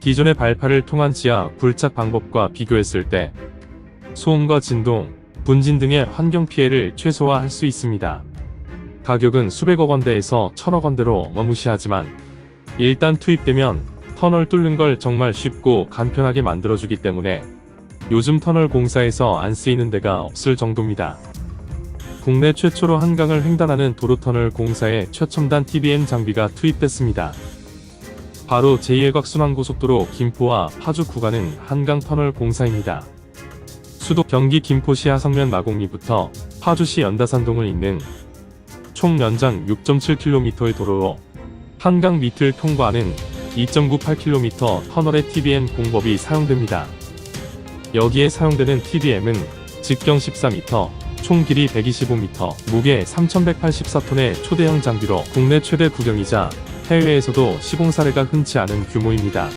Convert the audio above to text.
기존의 발파를 통한 지하 굴착 방법과 비교했을 때 소음과 진동, 분진 등의 환경 피해를 최소화할 수 있습니다. 가격은 수백억 원대에서 천억 원대로 어마무시하지만 일단 투입되면 터널 뚫는 걸 정말 쉽고 간편하게 만들어주기 때문에 요즘 터널 공사에서 안 쓰이는 데가 없을 정도입니다. 국내 최초로 한강을 횡단하는 도로터널 공사에 최첨단 TBM 장비가 투입됐습니다. 바로 제1곽순환고속도로 김포와 파주 구간은 한강터널 공사입니다. 수도 경기 김포시 하성면 마곡리부터 파주시 연다산동을 잇는 총 연장 6.7km의 도로로 한강 밑을 통과하는 2.98km 터널의 TBM 공법이 사용됩니다. 여기에 사용되는 TBM은 직경 14m, 총 길이 125m, 무게 3184톤의 초대형 장비로 국내 최대 구경이자 해외에서도 시공 사례가 흔치 않은 규모입니다.